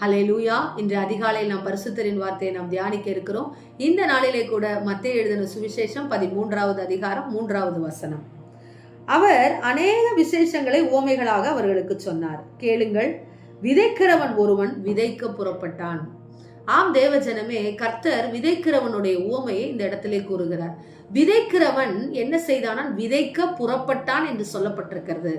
ஹலே லூயா இன்று அதிகாலையில் நாம் பரிசுத்தரின் வார்த்தையை நாம் தியானிக்க இருக்கிறோம். இந்த நாளிலே கூட மத்திய எழுதின சுவிசேஷம் பதிமூன்றாவது அதிகாரம் மூன்றாவது வசனம். அவர் அநேக விசேஷங்களை ஓமைகளாக அவர்களுக்கு சொன்னார். கேளுங்கள் விதைக்கிறவன் ஒருவன் விதைக்க புறப்பட்டான். ஆம் தேவஜனமே கர்த்தர் விதைக்கிறவனுடைய உவமையை இந்த இடத்திலே கூறுகிறார். விதைக்கிறவன் என்ன செய்தானான்? விதைக்க புறப்பட்டான் என்று சொல்லப்பட்டிருக்கிறது.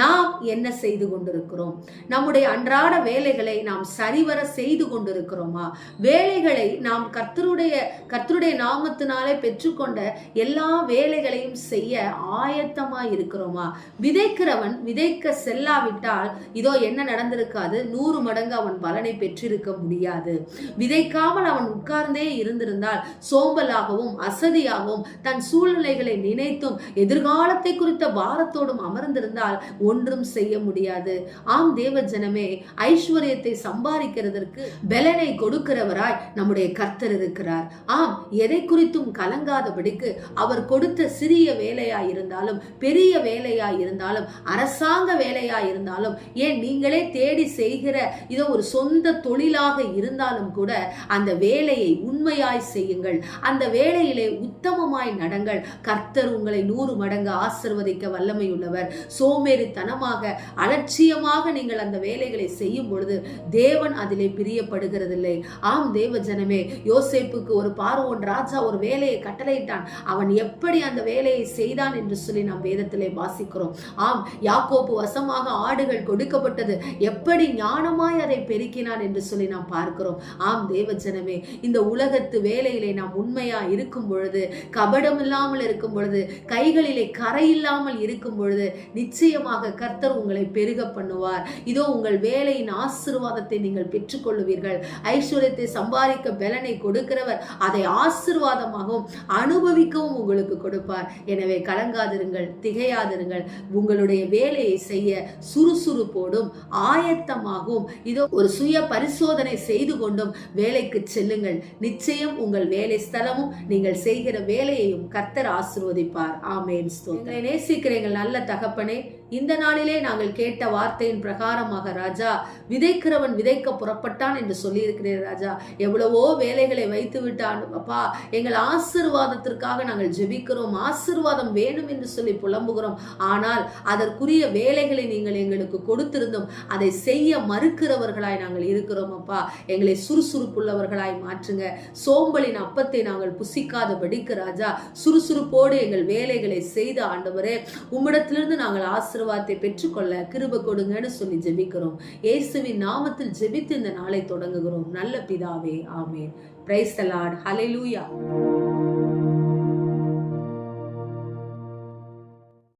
நாம் என்ன செய்து கொண்டிருக்கிறோம்? நம்முடைய அன்றாட வேலைகளை நாம் சரிவர செய்து கொண்டிருக்கிறோமா? வேலைகளை நாம் கர்த்தருடைய கர்த்தருடைய நாமத்தினாலே பெற்றுக்கொண்ட எல்லா வேலைகளையும் செய்ய ஆயத்தமா இருக்கிறோமா? விதைக்கிறவன் விதைக்க செல்லாவிட்டால் இதோ என்ன நடந்திருக்காது? நூறு மடங்கு அவன் பலனை பெற்றிருக்க முடியாது. விதைக்காமல் அவன் உட்கார்ந்தே இருந்திருந்தால் சோம்பலாகவும் அசதியாகவும் தன் சூழ்நிலைகளை நினைத்தும் எதிர்காலத்தை குறித்த பாரத்தோடும் அமர்ந்திருந்தால் ஒன்றும் செய்ய முடியாது. ஆம் தேவ ஜனமே ஐஸ்வர்யத்தை சம்பாதிக்கிறதற்கு பலனை கொடுக்கிறவராய் நம்முடைய கர்த்தர் இருக்கிறார். ஆம் எதை குறித்தும் கலங்காதபடிக்கு அவர் கொடுத்த சிறிய வேலையா இருந்தாலும் பெரிய வேலையா இருந்தாலும் அரசாங்க வேலையா இருந்தாலும் ஏன் நீங்களே தேடி செய்கிற இதோ ஒரு சொந்த தொழிலாக இருந்தாலும் கூட அந்த வேலையை உண்மையாய் செய்யுங்கள். அந்த வேலையிலே உத்தமமாய் நடங்கள். கர்த்தர் உங்களை நூறு மடங்கு ஆசிர்வதிக்க வல்லமையுள்ளவர். சோம்பேறித்தனமாக அலட்சியமாக நீங்கள் அந்த வேலைகளை செய்யும் பொழுது தேவன் அதிலே பிரியப்படுகிறதில்லை. ஆம் தேவ ஜனமே யோசேப்புக்கு ஒரு பார்வோன் ராஜா ஒரு வேலையை கட்டளையிட்டான். அவன் எப்படி அந்த வேலையை செய்தான் என்று சொல்லி நாம் வேதத்திலே வாசிக்கிறோம். ஆம் யாக்கோப்பு வசமாக ஆடுகள் கொடுக்கப்பட்டது. எப்படி ஞானமாய் அதை பெருக்கினான் என்று சொல்லி நாம் பார்க்கிறோம். ஆம் தேவஜனமே இந்த உலகத்து வேலையிலே நாம் உண்மையா இருக்கும் பொழுது கபடம் இல்லாமல் இருக்கும் பொழுது கைகளிலே கரை இல்லாமல் இருக்கும் பொழுது நிச்சயமாக கர்த்தர் உங்களை பெருக பண்ணுவார். இதோ உங்கள் வேலையின் ஆசிர்வாதத்தை நீங்கள் பெற்றுக்கொள்ளுவீர்கள். ஐஸ்வர்யத்தை சம்பாதிக்க பலனை கொடுக்கிறவர் அதை ஆசிர்வாதமாகவும் அனுபவிக்கவும் உங்களுக்கு கொடுப்பார். எனவே கலங்காதிருங்கள் திகையாதிருங்கள். உங்களுடைய வேலையை செய்ய சுறுசுறுப்போடும் ஆயத்தமாகவும் இதோ ஒரு சுய பரிசோதனை செய்து கொண்டும் மூலம் வேலைக்கு செல்லுங்கள். நிச்சயம் உங்கள் வேலை ஸ்தலமும் நீங்கள் செய்கிற வேலையையும் கர்த்தர் ஆசிர்வதிப்பார். ஆமேன். ஸ்தோத்திரம். நேசிக்கிற நல்ல தகப்பனே இந்த நாளிலே நாங்கள் கேட்ட வார்த்தையின் பிரகாரமாக ராஜா விதைக்கிறவன் விதைக்க புறப்பட்டான் என்று சொல்லியிருக்கிறேன் ராஜா. எவ்வளவோ வேலைகளை வைத்து விட்டான் அப்பா. எங்கள் ஆசிர்வாதத்திற்காக நாங்கள் ஜெபிக்கிறோம். ஆசிர்வாதம் வேணும் என்று சொல்லி புலம்புகிறோம். ஆனால் அதற்குரிய வேலைகளை நீங்கள் எங்களுக்கு கொடுத்திருந்தோம் அதை செய்ய மறுக்கிறவர்களாய் நாங்கள் இருக்கிறோம் அப்பா. எங்களை சுரு சுறுசுறுப்புள்ளவர்களாய் மாற்றுங்க. சோம்பலின் அப்பத்தை நாங்கள் புசிக்காதபடிக்கு ராஜா சுறுசுறுப்போடு எங்கள் வேலைகளை செய்த ஆண்டவரே உம்மிடத்திலிருந்து நாங்கள் ஆசீர்வாதத்தை பெற்றுக்கொள்ள கிருப கொடுங்கன்னு சொல்லி ஜெபிக்கிறோம். இயேசுவின் நாமத்தில் ஜெபித்து இந்த நாளை தொடங்குகிறோம். நல்ல பிதாவே ஆமேன். Price தலாட் Lord